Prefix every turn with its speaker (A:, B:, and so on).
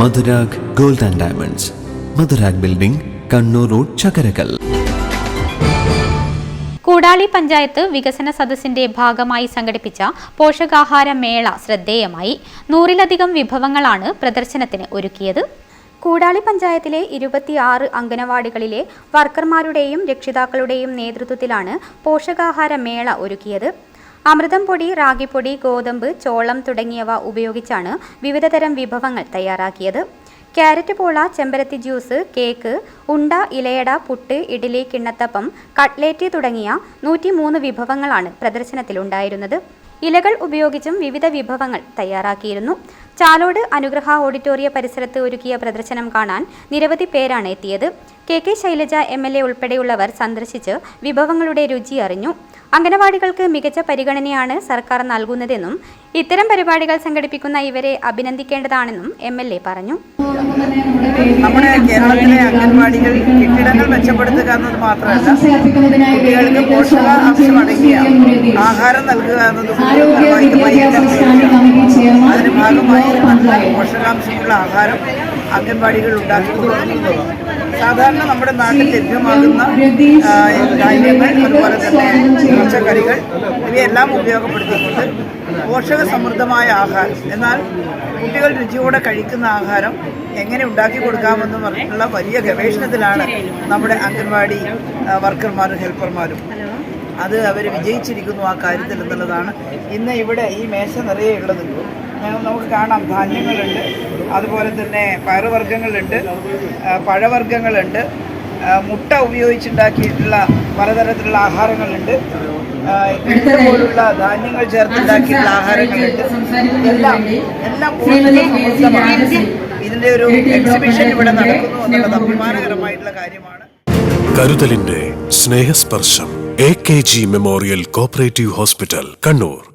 A: Madhurag gold and diamonds. Madhurag building Kannur road Chakkarakkal.
B: Koodali panchayat വികസന സദസ്സിന്റെ ഭാഗമായി സംഘടിപ്പിച്ച പോഷകാഹാര മേള ശ്രദ്ധേയമായി. നൂറിലധികം വിഭവങ്ങളാണ് പ്രദർശനത്തിന് ഒരുക്കിയത്.
C: കൂടാളി പഞ്ചായത്തിലെ ഇരുപത്തിയാറ് അംഗനവാടികളിലെ വർക്കർമാരുടെയും രക്ഷിതാക്കളുടെയും നേതൃത്വത്തിലാണ് പോഷകാഹാര മേള ഒരുക്കിയത്. അമൃതം പൊടി റാഗിപ്പൊടി ഗോതമ്പ് ചോളം തുടങ്ങിയവ ഉപയോഗിച്ചാണ് വിവിധതരം വിഭവങ്ങൾ തയ്യാറാക്കിയത്. ക്യാരറ്റ് പോള ചെമ്പരത്തി ജ്യൂസ് കേക്ക് ഉണ്ട ഇലയട പുട്ട് ഇഡ്ഡലി കിണ്ണത്തപ്പം കട്ട്ലേറ്റ് തുടങ്ങിയ നൂറ്റിമൂന്ന് വിഭവങ്ങളാണ് പ്രദർശനത്തിലുണ്ടായിരുന്നത് ഇലകൾ ഉപയോഗിച്ചും വിവിധ വിഭവങ്ങൾ തയ്യാറാക്കിയിരുന്നു. ചാലോട് അനുഗ്രഹ ഓഡിറ്റോറിയ പരിസരത്ത് ഒരുക്കിയ പ്രദർശനം കാണാൻ നിരവധി പേരാണ് എത്തിയത്. K K Shailaja M L A ഉൾപ്പെടെയുള്ളവർ സന്ദർശിച്ച് വിഭവങ്ങളുടെ രുചി അറിഞ്ഞു. അംഗനവാടികൾക്ക് മികച്ച പരിഗണനയാണ് സർക്കാർ നൽകുന്നതെന്നും ഇത്തരം പരിപാടികൾ സംഘടിപ്പിക്കുന്ന ഇവരെ അഭിനന്ദിക്കേണ്ടതാണെന്നും എം എൽ എ പറഞ്ഞു.
D: നമ്മുടെ കേരളത്തിലെ അംഗൻവാടികൾ കെട്ടിടങ്ങൾ മെച്ചപ്പെടുത്തുക എന്നത് മാത്രമല്ല കുട്ടികൾക്ക് പോഷകാംശം അടങ്ങിയ ആഹാരം നൽകുക എന്നത് അതിന് ഭാഗമായി പോഷകാംശമുള്ള ആഹാരം അംഗൻവാടികൾ ഉണ്ടാക്കി സാധാരണ നമ്മുടെ നാട്ടിൽ ലഭ്യമാകുന്ന ധാന്യങ്ങൾ അതുപോലെ തന്നെ പച്ചക്കറികൾ ഇവയെല്ലാം ഉപയോഗപ്പെടുത്തിക്കൊണ്ട് പോഷക സമൃദ്ധമായ ആഹാരം. എന്നാൽ കുട്ടികൾ രുചിയോടെ കഴിക്കുന്ന ആഹാരം എങ്ങനെ ഉണ്ടാക്കി കൊടുക്കാമെന്ന് പറഞ്ഞിട്ടുള്ള വലിയ ഗവേഷണത്തിലാണ് നമ്മുടെ അംഗൻവാടി വർക്കർമാരും ഹെൽപ്പർമാരും. അത് അവർ വിജയിച്ചിരിക്കുന്നു ആ കാര്യത്തിൽ എന്നുള്ളതാണ്. ഇന്ന് ഇവിടെ ഈ മേശ നിറയെ ഉള്ളത്. നമുക്ക് കാണാം. ധാന്യങ്ങളുണ്ട്. അതുപോലെ തന്നെ പയറുവർഗങ്ങളുണ്ട്. പഴവർഗങ്ങളുണ്ട്. മുട്ട ഉപയോഗിച്ചുണ്ടാക്കിയിട്ടുള്ള പലതരത്തിലുള്ള ആഹാരങ്ങളുണ്ട്. ഇഡ്ഡലി പോലുള്ള ധാന്യങ്ങൾ ചേർത്തുണ്ടാക്കിയിട്ടുള്ള ആഹാരങ്ങളുണ്ട്. എല്ലാം എല്ലാം ഇതിന്റെ ഇതിന്റെ ഒരു എക്സിബിഷൻ ഇവിടെ നടക്കുന്നു എന്നുള്ളത് അഭിമാനകരമായിട്ടുള്ള കാര്യമാണ്.
E: കരുതലിന്റെ സ്നേഹസ്പർശം A K G memorial cooperative hospital Kannur.